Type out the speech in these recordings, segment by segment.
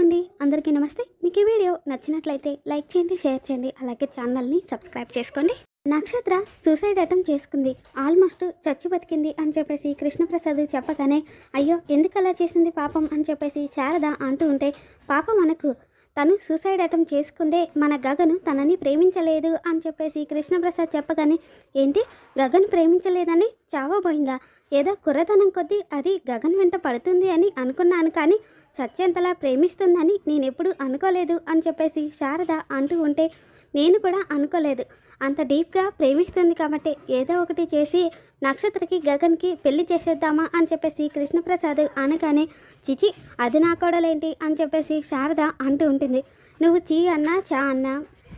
అండి అందరికీ నమస్తే. మీకు ఈ వీడియో నచ్చినట్లయితే లైక్ చేయండి షేర్ చేయండి అలాగే ఛానల్ని సబ్స్క్రైబ్ చేసుకోండి. నక్షత్ర సూసైడ్ అటెంప్ట్ చేసుకుంది. ఆల్మోస్ట్ చచ్చి బతికింది అని చెప్పేసి కృష్ణప్రసాద్ చెప్పగానే అయ్యో ఎందుకు అలా చేసింది పాపం? అని చెప్పేసి శారద అంటూ ఉంటే పాపం మనకు తను సూసైడ్ అటెంప్ట్ చేసుకుందే మన గగను తనని ప్రేమించలేదు అని చెప్పేసి కృష్ణప్రసాద్ చెప్పగానే ఏంటి? గగన్ ప్రేమించలేదని చావబోయిందా? ఏదో కుర్రతనం కొద్దీ అది గగన్ వెంట పడుతుంది అని అనుకున్నాను కానీ చచ్చేంతలా ప్రేమిస్తుందని నేనెప్పుడు అనుకోలేదు అని చెప్పేసి శారద అంటూ ఉంటే నేను కూడా అనుకోలేదు. అంత డీప్గా ప్రేమిస్తుంది కాబట్టి ఏదో ఒకటి చేసి నక్షత్రకి గగన్కి పెళ్ళి చేసేద్దామా అని చెప్పేసి కృష్ణప్రసాద్ అనగానే చిచి అది నా కోడలేంటి? అని చెప్పేసి శారద అంటూ ఉంటుంది. నువ్వు చీ అన్నా చా అన్నా.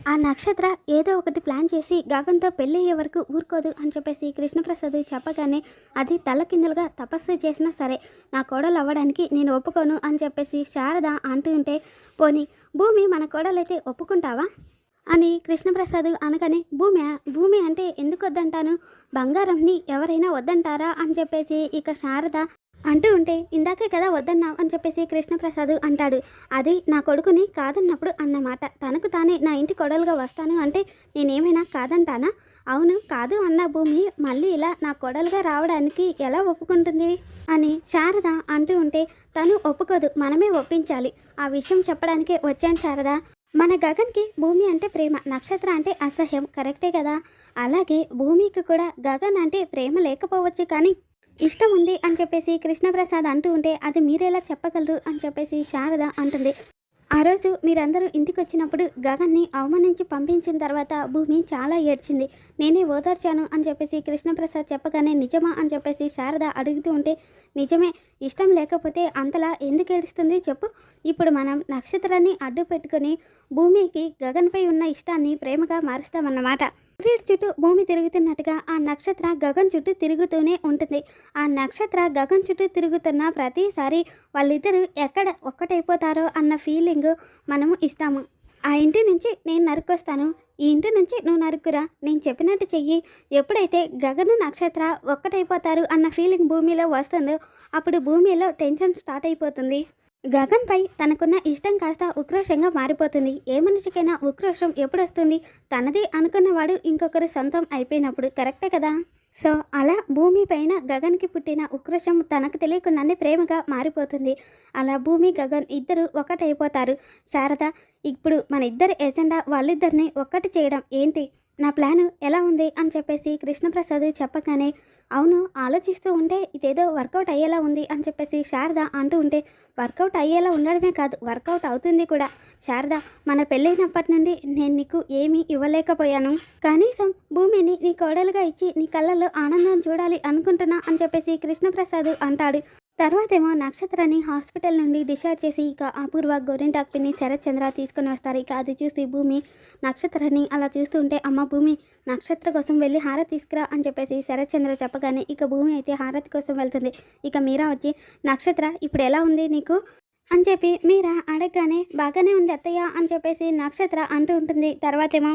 ఆ నక్షత్ర ఏదో ఒకటి ప్లాన్ చేసి గగన్తో పెళ్ళి అయ్యే వరకు ఊరుకోదు అని చెప్పేసి కృష్ణప్రసాద్ చెప్పగానే అది తలకిందులుగా తపస్సు చేసినా సరే నా కోడలు అవ్వడానికి నేను ఒప్పుకోను అని చెప్పేసి శారద అంటూ ఉంటే పోనీ భూమి మన కోడలైతే ఒప్పుకుంటావా? అని కృష్ణప్రసాద్ అనగానే భూమి భూమి అంటే ఎందుకు వద్దంటాను బంగారంని ఎవరైనా వద్దంటారా? అని చెప్పేసి ఇక శారద అంటూ ఉంటే ఇందాకే కదా వద్దన్నావు అని చెప్పేసి కృష్ణప్రసాద్ అంటాడు. అది నా కొడుకుని కాదన్నప్పుడు అన్నమాట. తనకు తానే నా ఇంటి కొడలుగా వస్తాను అంటే నేనేమైనా కాదంటానా? అవును కాదు అన్న భూమి. మళ్ళీ ఇలా నా కొడలుగా రావడానికి ఎలా ఒప్పుకుంటుంది? అని శారద అంటూ ఉంటే తను ఒప్పుకోదు. మనమే ఒప్పించాలి. ఆ విషయం చెప్పడానికే వచ్చాను శారద. మన గగన్కి భూమి అంటే ప్రేమ నక్షత్ర అంటే అసహ్యం కరెక్టే కదా? అలాగే భూమికి కూడా గగన్ అంటే ప్రేమ లేకపోవచ్చు కానీ ఇష్టం ఉంది అని చెప్పేసి కృష్ణప్రసాద్ అంటూ ఉంటే అది మీరెలా చెప్పగలరు అని చెప్పేసి శారద అంటుంది. ఆ రోజు మీరందరూ ఇంటికి వచ్చినప్పుడు గగన్ని అవమానించి పంపించిన తర్వాత భూమి చాలా ఏడ్చింది. నేనే ఓదార్చాను అని చెప్పేసి కృష్ణప్రసాద్ చెప్పగానే నిజమా అని చెప్పేసి శారద అడుగుతూ ఉంటే నిజమే ఇష్టం లేకపోతే అంతలా ఎందుకు ఏడుస్తుంది చెప్పు. ఇప్పుడు మనం నక్షత్రాన్ని అడ్డు పెట్టుకొని భూమికి గగన్పై ఉన్న ఇష్టాన్ని ప్రేమగా మారుస్తామన్నమాట. సూర్యుడి చుట్టూ భూమి తిరుగుతున్నట్టుగా ఆ నక్షత్ర గగన్ చుట్టూ తిరుగుతూనే ఉంటుంది. ఆ నక్షత్ర గగన్ చుట్టూ తిరుగుతున్న ప్రతిసారి వాళ్ళిద్దరూ ఎక్కడ ఒక్కటైపోతారో అన్న ఫీలింగ్ మనము ఇస్తాము. ఆ ఇంటి నుంచి నేను నరుకొస్తాను. ఈ ఇంటి నుంచి నువ్వు నరుకురా. నేను చెప్పినట్టు చెయ్యి. ఎప్పుడైతే గగను నక్షత్ర ఒక్కటైపోతారు అన్న ఫీలింగ్ భూమిలో వస్తుందో అప్పుడు భూమిలో టెన్షన్ స్టార్ట్ అయిపోతుంది. గగన్పై తనకున్న ఇష్టం కాస్త ఉక్రోషంగా మారిపోతుంది. ఏ మనిషికైనా ఉక్రోషం ఎప్పుడొస్తుంది? తనదే తనది అనుకున్నవాడు ఇంకొకరు సొంతం అయిపోయినప్పుడు కరెక్టే కదా? సో అలా భూమి పైన గగన్కి పుట్టిన ఉక్రోషం తనకు తెలియకుండానే ప్రేమగా మారిపోతుంది. అలా భూమి గగన్ ఇద్దరు ఒకటైపోతారు. శారద ఇప్పుడు మన ఇద్దరి ఎజెండా వాళ్ళిద్దరిని ఒక్కటి చేయడం ఏంటి? నా ప్లాన్ ఎలా ఉంది అని చెప్పేసి కృష్ణప్రసాద్ చెప్పగానే అవును ఆలోచిస్తూ ఉంటే ఇదేదో వర్కౌట్ అయ్యేలా ఉంది అని చెప్పేసి శారద అంటూ ఉంటే వర్కౌట్ అయ్యేలా ఉండడమే కాదు వర్కౌట్ అవుతుంది కూడా. శారద మన పెళ్ళైనప్పటి నుండి నేను నీకు ఏమీ ఇవ్వలేకపోయాను. కనీసం భూమిని నీ కోడలుగా ఇచ్చి నీ కళ్ళల్లో ఆనందం చూడాలి అనుకుంటున్నా అని చెప్పేసి కృష్ణప్రసాద్ అంటాడు. తర్వాతేమో నక్షత్రాన్ని హాస్పిటల్ నుండి డిశ్చార్జ్ చేసి ఇక అపూర్వ గోరింటాక్ పిన్ని శరత్చంద్ర తీసుకొని వస్తారు. ఇక అది చూసి భూమి నక్షత్రాన్ని అలా చూస్తూ ఉంటే అమ్మ భూమి నక్షత్ర కోసం వెళ్ళి హారతి తీసుకురా అని చెప్పేసి శరత్చంద్ర చెప్పగానే ఇక భూమి అయితే హారతి కోసం వెళ్తుంది. ఇక మీరా వచ్చి నక్షత్ర ఇప్పుడు ఎలా ఉంది నీకు? అని చెప్పి మీరా అడగగానే బాగానే ఉంది అత్తయ్య అని చెప్పేసి నక్షత్ర అంటూ ఉంటుంది. తర్వాతేమో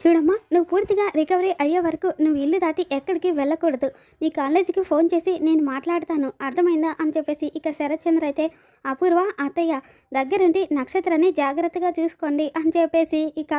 చూడమ్మా నువ్వు పూర్తిగా రికవరీ అయ్యే వరకు నువ్వు ఇల్లు దాటి ఎక్కడికి వెళ్ళకూడదు. నీ కాలేజీకి ఫోన్ చేసి నేను మాట్లాడతాను. అర్థమైందా? అని చెప్పేసి ఇక శరత్చంద్ర అయితే అపూర్వ అత్తయ్య దగ్గరుండి నక్షత్రాన్ని జాగ్రత్తగా చూసుకోండి అని చెప్పేసి ఇక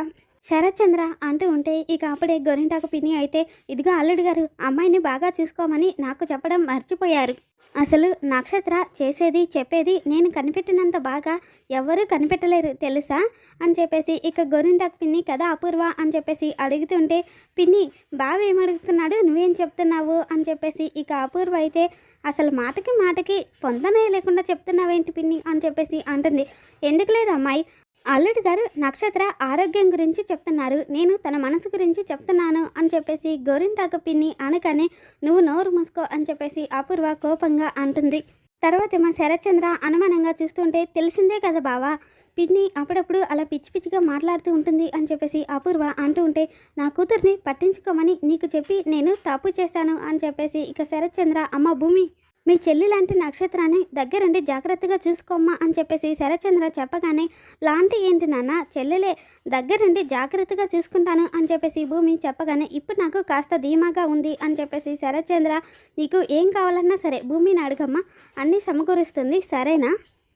శరత్చంద్ర అంటూ ఉంటే ఇక అప్పుడే గొరింటాకు పిన్ని అయితే ఇదిగో అల్లుడు గారు అమ్మాయిని బాగా చూసుకోమని నాకు చెప్పడం మర్చిపోయారు. అసలు నక్షత్ర చేసేది చెప్పేది నేను కనిపెట్టినంత బాగా ఎవరూ కనిపెట్టలేరు తెలుసా? అని చెప్పేసి ఇక గొరింటాకు పిన్ని కదా అపూర్వ అని చెప్పేసి అడుగుతుంటే పిన్ని బావ ఏమడుగుతున్నాడు నువ్వేం చెప్తున్నావు? అని చెప్పేసి ఇక అపూర్వ అయితే అసలు మాటకి మాటకి పొందనే లేకుండా చెప్తున్నావేంటి పిన్ని? అని చెప్పేసి అంటుంది. ఎందుకు లేదు అమ్మాయి? అల్లుడు గారు నక్షత్ర ఆరోగ్యం గురించి చెప్తున్నారు. నేను తన మనసు గురించి చెప్తున్నాను అని చెప్పేసి గోరింటాక పిన్ని అనగానే నువ్వు నోరు మూసుకో అని చెప్పేసి అపూర్వ కోపంగా అంటుంది. తర్వాత ఏమో శరత్చంద్ర అనుమానంగా చూస్తుంటే తెలిసిందే కదా బావా పిన్ని అప్పుడప్పుడు అలా పిచ్చి పిచ్చిగా మాట్లాడుతూ ఉంటుంది అని చెప్పేసి అపూర్వ అంటూ ఉంటే నా కూతుర్ని పట్టించుకోమని నీకు చెప్పి నేను తప్పు చేశాను అని చెప్పేసి ఇక శరత్చంద్ర అమ్మ భూమి మీ చెల్లి లాంటి నక్షత్రాన్ని దగ్గరుండి జాగ్రత్తగా చూసుకోమ్మా అని చెప్పేసి శరచంద్ర చెప్పగానే లాంటి ఏంటి నాన్న? చెల్లెలే దగ్గరుండి జాగ్రత్తగా చూసుకుంటాను అని చెప్పేసి భూమి చెప్పగానే ఇప్పుడు నాకు కాస్త ధీమాగా ఉంది అని చెప్పేసి శరచంద్ర నీకు ఏం కావాలన్నా సరే భూమిని అడగమ్మా అన్నీ సమకూరుస్తుంది సరేనా?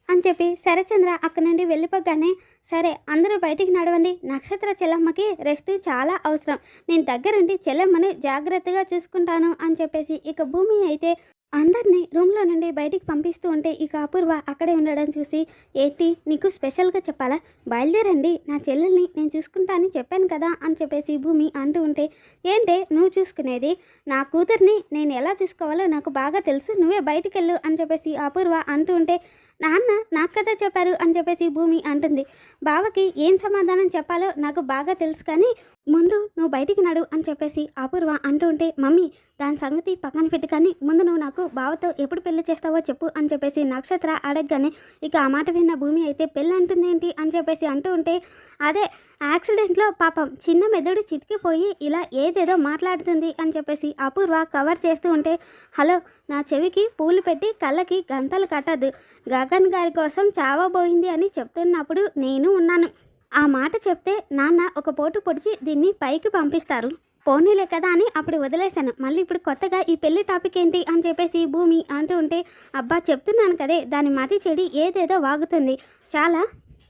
అని చెప్పి శరచంద్ర అక్కడి నుండి వెళ్ళిపోగానే సరే అందరూ బయటికి నడవండి నక్షత్ర చెల్లమ్మకి రెస్ట్ చాలా అవసరం. నేను దగ్గరుండి చెల్లమ్మని జాగ్రత్తగా చూసుకుంటాను అని చెప్పేసి ఇక భూమి అయితే అందరినీ రూమ్లో నుండి బయటికి పంపిస్తూ ఉంటే ఇక అపూర్వ అక్కడే ఉండడం చూసి ఏంటి నీకు స్పెషల్గా చెప్పాలా? బయలుదేరండి నా చెల్లెల్ని నేను చూసుకుంటానని చెప్పాను కదా అని చెప్పేసి భూమి అంటూ ఉంటే ఏంటే నువ్వు చూసుకునేది? నా కూతుర్ని నేను ఎలా చూసుకోవాలో నాకు బాగా తెలుసు నువ్వే బయటికి వెళ్ళు అని చెప్పేసి అపూర్వ అంటూ ఉంటే నాన్న నాకు కదా చెప్పారు అని చెప్పేసి భూమి అంటుంది. బావకి ఏం సమాధానం చెప్పాలో నాకు బాగా తెలుసు కానీ ముందు నువ్వు బయటికి నడు అని చెప్పేసి అపూర్వ అంటూ ఉంటే మమ్మీ దాని సంగతి పక్కన పెట్టి కానీ ముందు నువ్వు నాకు బావతో ఎప్పుడు పెళ్ళి చేస్తావో చెప్పు అని చెప్పేసి నక్షత్ర అడగగానే ఇక ఆ మాట విన్న భూమి అయితే పెళ్ళి అంటుంది ఏంటి అని చెప్పేసి అంటూ ఉంటే అదే యాక్సిడెంట్లో పాపం చిన్న మెదడు చితికిపోయి ఇలా ఏదేదో మాట్లాడుతుంది అని చెప్పేసి అపూర్వ కవర్ చేస్తూ ఉంటే హలో నా చెవికి పూలు పెట్టి కళ్ళకి గంతలు కట్టద్దు గగన్ గారి కోసం చావబోయింది అని చెప్తున్నప్పుడు నేను ఉన్నాను. ఆ మాట చెప్తే నాన్న ఒక పోటు పొడిచి దీన్ని పైకి పంపిస్తారు. పోనీలే కదా అని అప్పుడు వదిలేశాను. మళ్ళీ ఇప్పుడు కొత్తగా ఈ పెళ్ళి టాపిక్ ఏంటి అని చెప్పేసి భూమి అంటూ ఉంటే అబ్బా చెప్తున్నాను కదే. దాని మతి చెడి ఏదేదో వాగుతుంది. చాలా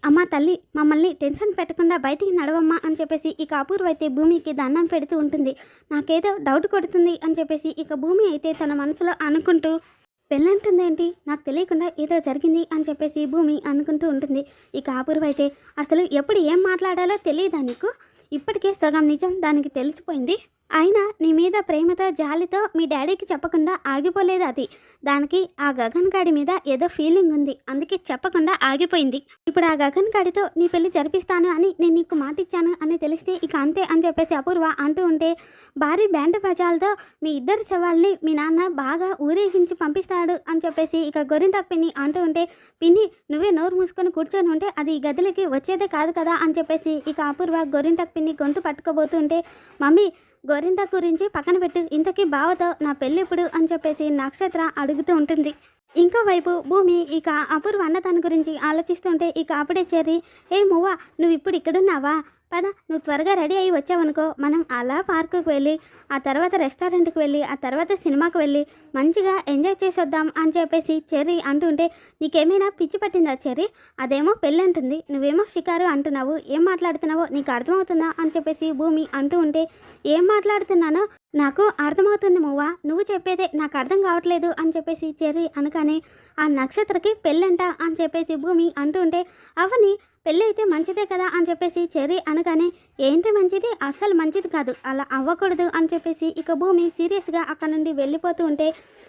అమ్మ తల్లి మమ్మల్ని టెన్షన్ పెట్టకుండా బయటికి నడవమ్మా అని చెప్పేసి ఇక అపూర్వ అయితే భూమికి దండం పెడుతూ ఉంటుంది. నాకేదో డౌట్ కొడుతుంది అని చెప్పేసి ఇక భూమి అయితే తన మనసులో అనుకుంటూ పెళ్ళంటుందేంటి? నాకు తెలియకుండా ఏదో జరిగింది అని చెప్పేసి భూమి అనుకుంటూ ఉంటుంది. ఇక అపూర్వ అయితే అసలు ఎప్పుడు ఏం మాట్లాడాలో తెలియదా నీకు? ఇప్పటికే సగం నిజం దానికి తెలిసిపోయింది. అయినా నీ మీద ప్రేమతో జాలితో మీ డాడీకి చెప్పకుండా ఆగిపోలేదు అది. దానికి ఆ గగన్ గాడి మీద ఏదో ఫీలింగ్ ఉంది. అందుకే చెప్పకుండా ఆగిపోయింది. ఇప్పుడు ఆ గగన్ గాడితో నీ పెళ్ళి జరిపిస్తాను అని నేను నీకు మాట ఇచ్చాను అని తెలిస్తే ఇక అంతే అని చెప్పేసి అపూర్వ అంటూ ఉంటే భారీ బ్యాండ్ బజాలతో మీ ఇద్దరు శవాల్ని మీ నాన్న బాగా ఊరేగించి పంపిస్తాడు అని చెప్పేసి ఇక గొరింటాకు పిన్ని అంటూ ఉంటే పిన్ని నువ్వే నోరు మూసుకొని కూర్చొని ఉంటే అది గదిలోకి వచ్చేదే కాదు కదా అని చెప్పేసి ఇక అపూర్వ గొరింటాకు పిన్ని గొంతు పట్టుకోబోతుంటే మమ్మీ గోరింట గురించి పక్కన పెట్టు. ఇంతకీ బావతో నా పెళ్ళిప్పుడు అని చెప్పేసి నక్షత్ర అడుగుతూ ఉంటుంది. ఇంకో వైపు భూమి ఇక అపూర్వ అన్నదాని గురించి ఆలోచిస్తుంటే ఇక అప్పుడే చేరి ఏ మువ్వా నువ్వు ఇప్పుడు ఇక్కడున్నావా? పద నువ్వు త్వరగా రెడీ అయ్యి వచ్చావనుకో. మనం అలా పార్కుకి వెళ్ళి ఆ తర్వాత రెస్టారెంట్కి వెళ్ళి ఆ తర్వాత సినిమాకి వెళ్ళి మంచిగా ఎంజాయ్ చేసొద్దాం అని చెప్పేసి చెర్రీ అంటుంటే నీకేమైనా పిచ్చి పట్టిందా చెర్రీ? అదేమో పెళ్ళి అంటుంది. నువ్వేమో షికారు అంటున్నావు. ఏం మాట్లాడుతున్నావో నీకు అర్థమవుతుందా? అని చెప్పేసి భూమి అంటూ ఉంటే ఏం మాట్లాడుతున్నానో నాకు అర్థమవుతుంది మువ్వా నువ్వు చెప్పేదే నాకు అర్థం కావట్లేదు అని చెప్పేసి చెర్రీ అనగానే ఆ నక్షత్రకి పెళ్ళంట అని చెప్పేసి భూమి అంటుంటే అవని పెళ్ళి అయితే మంచిదే కదా అని చెప్పేసి చెర్రీ అనగానే ఏంటి మంచిది? అస్సలు మంచిది కాదు. అలా అవ్వకూడదు అని చెప్పేసి ఇక భూమి సీరియస్గా అక్కడ నుండి వెళ్ళిపోతూ ఉంటే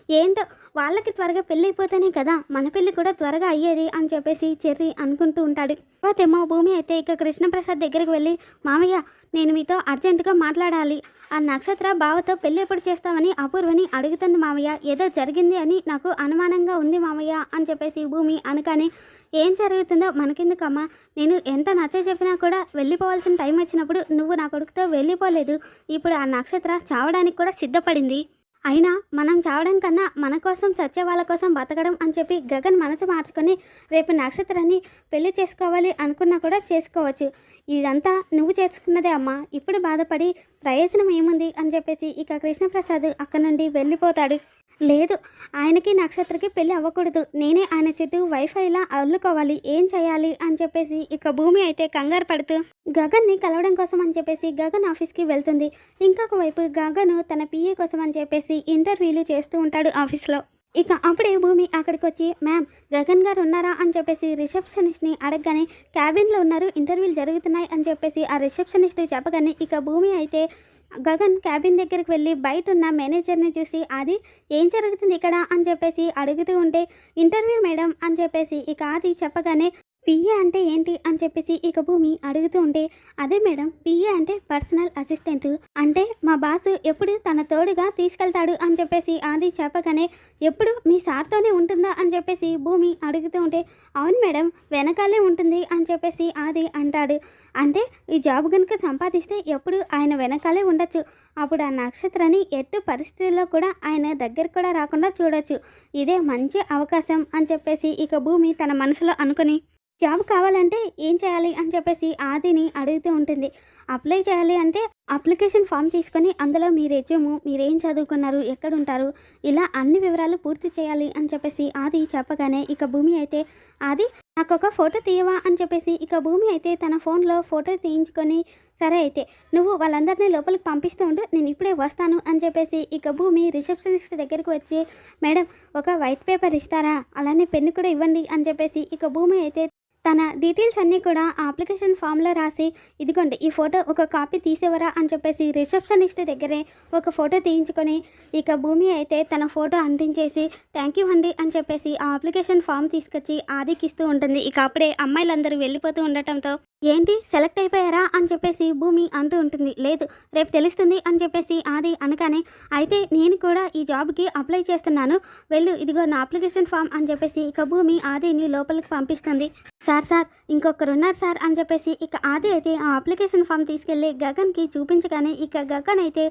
ఏంటో వాళ్ళకి త్వరగా పెళ్ళి అయిపోతేనే కదా మన పెళ్ళి కూడా త్వరగా అయ్యేది అని చెప్పేసి చెర్రీ అనుకుంటూ ఉంటాడు. తర్వాతేమో భూమి అయితే ఇక కృష్ణప్రసాద్ దగ్గరికి వెళ్ళి మామయ్య నేను మీతో అర్జెంటుగా మాట్లాడాలి. ఆ నక్షత్ర బావతో పెళ్ళి ఎప్పుడు చేస్తామని అపూర్వని అడుగుతుంది మామయ్య. ఏదో జరిగింది అని నాకు అనుమానంగా ఉంది మామయ్య అని చెప్పేసి భూమి అనగానే ఏం జరుగుతుందో మనకెందుకమ్మా? నేను ఎంత నచ్చ చెప్పినా కూడా వెళ్ళిపోవాల్సిన టైం వచ్చినప్పుడు నువ్వు నా కొడుకుతో వెళ్ళిపోలేదు. ఇప్పుడు ఆ నక్షత్ర చావడానికి కూడా సిద్ధపడింది. అయినా మనం చావడం కన్నా మన కోసం చచ్చే వాళ్ళ కోసం బతకడం అని చెప్పి గగన్ మనసు మార్చుకొని రేపు నక్షత్రాన్ని పెళ్ళి చేసుకోవాలి అనుకున్నా కూడా చేసుకోవచ్చు. ఇదంతా నువ్వు చేసుకున్నదే అమ్మా. ఇప్పుడు బాధపడి ప్రయోజనం ఏముంది? అని చెప్పేసి ఇక కృష్ణప్రసాద్ అక్కడ నుండి వెళ్ళిపోతాడు. లేదు ఆయనకి నక్షత్రకి పెళ్ళి అవ్వకూడదు. నేనే ఆయన చుట్టూ వైఫైలా అల్లుకోవాలి. ఏం చేయాలి? అని చెప్పేసి ఇక భూమి అయితే కంగారు పడుతూ గగన్ని కలవడం కోసం అని చెప్పేసి గగన్ ఆఫీస్కి వెళ్తుంది. ఇంకొక వైపు గగను తన పిఏ కోసం అని చెప్పేసి ఇంటర్వ్యూలు చేస్తూ ఉంటాడు ఆఫీస్లో. ఇక అప్పుడే భూమి అక్కడికి వచ్చి మ్యామ్ గగన్ గారు ఉన్నారా? అని చెప్పేసి రిసెప్షనిస్ట్ని అడగగానే క్యాబిన్లో ఉన్నారు ఇంటర్వ్యూలు జరుగుతున్నాయి అని చెప్పేసి ఆ రిసెప్షనిస్ట్ చెప్పగానే ఇక భూమి అయితే గగన్ క్యాబిన్ దగ్గరికి వెళ్ళి బయట ఉన్న మేనేజర్ని చూసి అది ఏం జరుగుతుంది ఇక్కడ? అని చెప్పేసి అడుగుతూ ఉంటే ఇంటర్వ్యూ మేడం అని చెప్పేసి ఇక అది చెప్పగానే పిఏ అంటే ఏంటి? అని చెప్పేసి ఇక భూమి అడుగుతూ ఉంటే అదే మేడం పిఏ అంటే పర్సనల్ అసిస్టెంట్. అంటే మా బాస్ ఎప్పుడు తన తోడుగా తీసుకెళ్తాడు? అని చెప్పేసి ఆది చెప్పగానే ఎప్పుడు? మీ సార్తోనే ఉంటుందా? అని చెప్పేసి భూమి అడుగుతూ ఉంటే అవును మేడం వెనకాలే ఉంటుంది అని చెప్పేసి ఆది అంటాడు. అంటే ఈ జాబ్ కనుక సంపాదిస్తే ఎప్పుడు ఆయన వెనకాలే ఉండొచ్చు. అప్పుడు ఆ నక్షత్రాన్ని ఎట్టు పరిస్థితుల్లో కూడా ఆయన దగ్గర కూడా రాకుండా చూడొచ్చు. ఇదే మంచి అవకాశం అని చెప్పేసి ఇక భూమి తన మనసులో అనుకుని జాబ్ కావాలంటే ఏం చేయాలి అని చెప్పేసి ఆదిని అడుగుతూ ఉంటుంది. అప్లై చేయాలి అంటే అప్లికేషన్ ఫామ్ తీసుకొని అందులో మీ రెజ్యూము మీరేం చదువుకున్నారు ఎక్కడుంటారు ఇలా అన్ని వివరాలు పూర్తి చేయాలి అని చెప్పేసి ఆది చెప్పగానే ఇక భూమి అయితే ఆది నాకు ఒక ఫోటో తీయవా? అని చెప్పేసి ఇక భూమి అయితే తన ఫోన్లో ఫోటో తీయించుకొని సరే అయితే నువ్వు వాళ్ళందరినీ లోపలికి పంపిస్తూ ఉండు నేను ఇప్పుడే వస్తాను అని చెప్పేసి ఇక భూమి రిసెప్షనిస్ట్ దగ్గరికి వచ్చి మేడం ఒక వైట్ పేపర్ ఇస్తారా? అలానే పెన్ను కూడా ఇవ్వండి అని చెప్పేసి ఇక భూమి అయితే తన డీటెయిల్స్ అన్నీ కూడా ఆ అప్లికేషన్ ఫామ్లో రాసి ఇదిగోండి ఈ ఫోటో ఒక కాపీ తీసేవరా అని చెప్పేసి రిసెప్షనిస్ట్ దగ్గరే ఒక ఫోటో తీయించుకొని ఇక భూమి అయితే తన ఫోటో అంటించేసి థ్యాంక్ యూ అండి అని చెప్పేసి ఆ అప్లికేషన్ ఫామ్ తీసుకొచ్చి ఆదికిస్తూ ఉంటుంది. ఇక అప్పుడే అమ్మాయిలందరూ వెళ్ళిపోతూ ఉండటంతో ఏంటి? సెలెక్ట్ అయిపోయారా? అని చెప్పేసి భూమి అంటూ ఉంటుంది. లేదు రేపు తెలుస్తుంది అని చెప్పేసి ఆది అనగానే అయితే నేను కూడా ఈ జాబ్కి అప్లై చేస్తున్నాను. వెళ్ళు ఇదిగో నా అప్లికేషన్ ఫామ్ అని చెప్పేసి ఇక భూమి ఆదిని లోపలికి పంపిస్తుంది. సార్ సార్ ఇంకొకరు ఉన్నారు సార్ అని చెప్పేసి ఇక ఆది అయితే ఆ అప్లికేషన్ ఫామ్ తీసుకెళ్ళి గగన్కి చూపించగానే ఇక గగన్ అయితే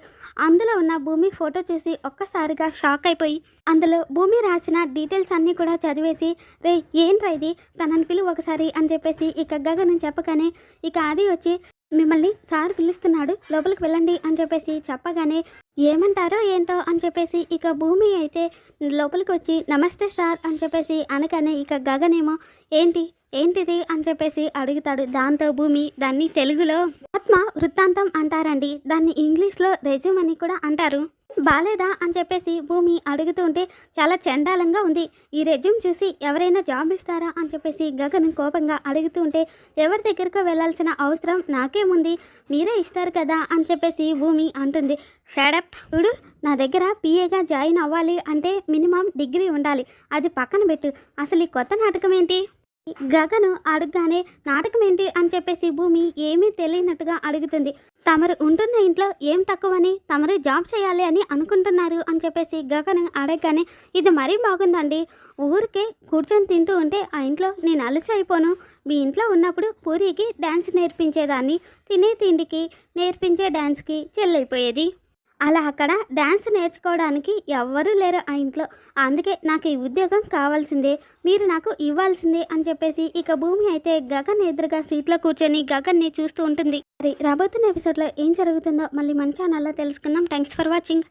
అందులో ఉన్న భూమి ఫోటో చూసి ఒక్కసారిగా షాక్ అయిపోయి అందులో భూమి రాసిన డీటెయిల్స్ అన్నీ కూడా చదివేసి రే ఏంట్రా ఇది? తనని పిలువ ఒకసారి అని చెప్పేసి ఇక గగన్ చెప్పగానే ఇక ఆది వచ్చి మిమ్మల్ని సార్ పిలుస్తున్నాడు లోపలికి వెళ్ళండి అని చెప్పేసి చెప్పగానే ఏమంటారో ఏంటో అని చెప్పేసి ఇక భూమి అయితే లోపలికి వచ్చి నమస్తే సార్ అని చెప్పేసి అనగానే ఇక గగనేమో ఏంటి ఏంటిది అని చెప్పేసి అడుగుతాడు. దాంతో భూమి దాన్ని తెలుగులో ఆత్మ వృత్తాంతం అంటారండి. దాన్ని ఇంగ్లీష్లో రెజ్యూమ్ అని కూడా అంటారు. బాలేదా అని చెప్పేసి భూమి అడుగుతుంటే చాలా చండాలంగా ఉంది. ఈ రెజ్యూమ్ చూసి ఎవరైనా జాబ్ ఇస్తారా అని చెప్పేసి గగన్ కోపంగా అడుగుతుంటే ఎవరి దగ్గరకు వెళ్ళాల్సిన అవసరం నాకేముంది మీరే ఇస్తారు కదా అని చెప్పేసి భూమి అంటుంది. షడప్ ఇప్పుడు నా దగ్గర పిఏగా జాయిన్ అవ్వాలి అంటే మినిమం డిగ్రీ ఉండాలి. అది పక్కన పెట్టు. అసలు ఈ కొత్త నాటకం ఏంటి? గగను అడగగానే నాటకం ఏంటి అని చెప్పేసి భూమి ఏమీ తెలియనట్టుగా అడుగుతుంది. తమరు ఉంటున్న ఇంట్లో ఏం తక్కువని తమరు జాబ్ చేయాలి అని అనుకుంటున్నారు అని చెప్పేసి గగన్ అడగగానే ఇది మరీ బాగుందండి. ఊరికే కూర్చొని తింటూ ఉంటే ఆ ఇంట్లో నేను అలసి అయిపోను. మీ ఇంట్లో ఉన్నప్పుడు పూరికి డ్యాన్స్ నేర్పించేదాన్ని. తినే తిండికి నేర్పించే డ్యాన్స్కి చెల్లైపోయేది. అలా అక్కడ డ్యాన్స్ నేర్చుకోవడానికి ఎవ్వరూ లేరు ఆ ఇంట్లో. అందుకే నాకు ఈ ఉద్యోగం కావాల్సిందే. మీరు నాకు ఇవ్వాల్సిందే అని చెప్పేసి ఇక భూమి అయితే గగన్ ఎదురుగా సీట్లో కూర్చొని గగన్ని చూస్తూ ఉంటుంది. మరి రాబోతున్న ఎపిసోడ్లో ఏం జరుగుతుందో మళ్ళీ మన ఛానల్లో తెలుసుకుందాం. Thanks for watching